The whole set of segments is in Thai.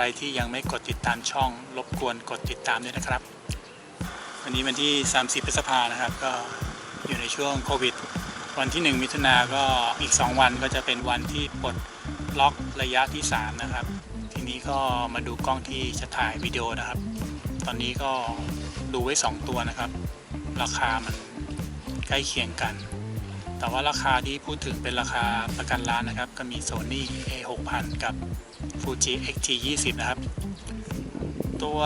รที่ยังไม่กดติดตามช่อง รบกวนกดติดตามด้วยนะครับ วันนี้วันที่ 30พฤษภานะครับ ก็อยู่ในช่วงโควิด วันที่ 1 มิถุนาก็อีก 2 วันก็จะเป็นวันที่ปลดล็อกระยะที่ 3 นะครับ ทีนี้ก็มาดูกล้องที่จะถ่ายวิดีโอนะครับ ตอนนี้ก็ดูไว้ 2 ตัวนะครับ ราคามันใกล้เคียงกัน แต่ว่าราคาที่พูดถึงเป็นราคาประกันร้านนะครับ ก็มี Sony A6000 กับ Fuji XT20 นะครับ ตัว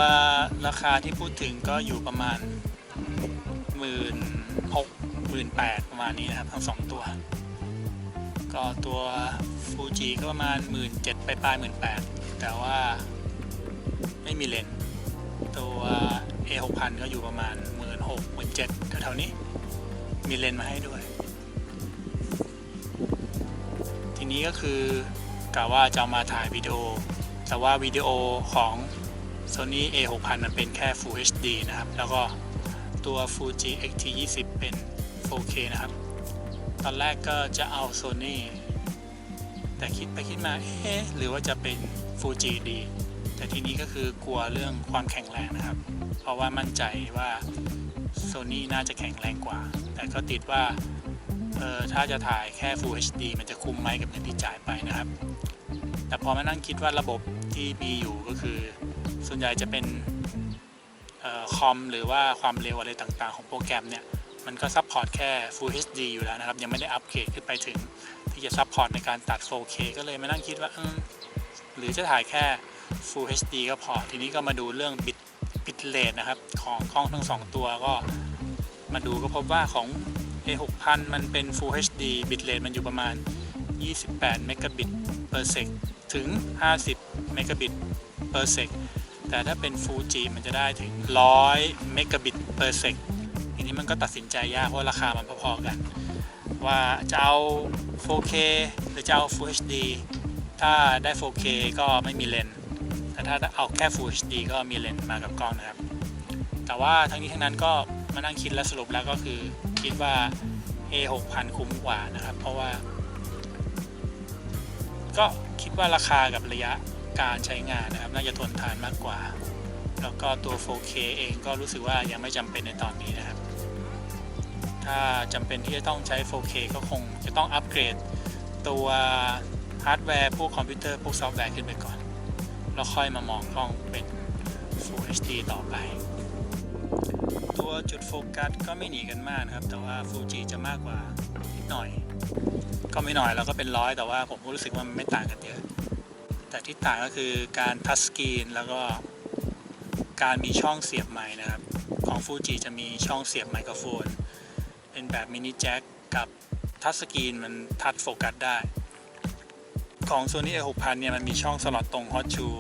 ราคาที่พูดถึงก็อยู่ประมาณหมื่นหกหมื่นแปดประมาณนี้นะครับ ทั้งสองตัว ก็ตัว Fuji ก็ประมาณหมื่นเจ็ดไปปลายหมื่นแปดแต่ว่าไม่มีเลนส์ตัว A6000 ก็อยู่ประมาณหมื่นหกหมื่นเจ็ดแถวๆนี้ มีเลนส์มาให้ด้วย นี้ก็คือกะว่าจะมาถ่ายวิดีโอ แต่ว่าวิดีโอของ Sony A6000 มันเป็นแค่ Full HD นะครับ แล้วก็ตัว Fuji X-T20 เป็น 4K นะครับ ตอนแรกก็จะเอา Sony แต่คิดไปคิดมาเอ๊ะหรือว่าจะเป็น Fuji ดี แต่ทีนี้ก็คือกลัวเรื่องความแข็งแรงนะครับ เพราะว่ามั่นใจว่า Sony น่าจะแข็งแรงกว่า แต่ก็ติดว่า เออถ้าจะถ่ายแค่ Full HD มันจะคุ้มไหมกับเงินที่จ่ายไปนะครับ แต่พอมานั่งคิดว่าระบบที่มีอยู่ก็คือ ส่วนใหญ่จะเป็นออคอมหรือว่าความเร็วอะไรต่างๆ ของโปรแกรมเนี่ย มันก็ซัพพอร์ตแค่ Full HD อยู่แล้วนะครับ ยังไม่ได้อัปเกรดขึ้นไปถึง ที่จะซัพพอร์ตในการตัด 4K ก็เลยมานั่งคิดว่าหรือจะถ่ายแค่ Full HD ก็พอ ทีนี้ก็มาดูเรื่องบิตบิตเรทนะครับ ของกล้องทั้งสองตัวก็มาดูก็พบว่าของ A 6 0 0มันเป็น Full HD บิตเรทมันอยู่ประมาณ 28เมกะบิต per sec ถึง 50เมกะบิต per sec แต่ถ้าเป็น Fuji มันจะได้ถึง 100เมกะบิต per sec ทีนี้มันก็ตัดสินใจยากเพราะราคามันพอๆกัน ว่าจะเอา 4K หรือจะเอา Full HD ถ้าได้ 4K ก็ไม่มีเลนส์แต่ถ้าเอาแค่ Full HD ก็มีเลนส์มากับกล้องนะครับ แต่ว่าทั้งนี้ทั้งนั้นก็มานั่งคิดและสรุปแล้วก็คือ คิดว่า A6000 คุ้มกว่านะครับ เพราะว่า ก็คิดว่าราคากับระยะการใช้งานนะครับ น่าจะทนทานมากกว่า แล้วก็ตัว 4K เองก็รู้สึกว่ายังไม่จำเป็นในตอนนี้นะครับ ถ้าจำเป็นที่จะต้องใช้ 4K ก็คงจะต้องอัปเกรดตัวฮาร์ดแวร์พวกคอมพิวเตอร์พวกซอฟต์แวร์ขึ้นไปก่อน แล้วค่อยมามองกล้องเป็น Full HD ต่อไป ตัวจุดโฟกัสก็ไม่หนีกันมากนะครับ แต่ว่า Fuji จะมากกว่านิดหน่อย ก็ไม่หน่อยแล้วก็เป็นร้อยแต่ว่าผมก็รู้สึกว่ามันไม่ต่างกันเยอะ แต่ที่ต่างก็คือการทัชสกรีนแล้วก็การมีช่องเสียบไมค์นะครับ ของ Fuji จะมีช่องเสียบไมโครโฟน เป็นแบบมินิแจ็คกับทัชสกรีนมันทัชโฟกัสได้ ของ Sony A6000 เนี่ยมันมีช่องสล็อตตรง Hot Shoe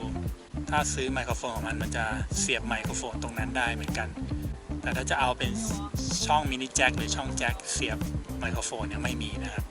ถ้าซื้อไมโครโฟนของมันมันจะเสียบไมโครโฟนตรงนั้นได้เหมือนกัน แต่ถ้าจะเอาเป็นช่องมินิแจ็คหรือช่องแจ็คเสียบไมโครโฟนเนี่ยไม่มีนะครับ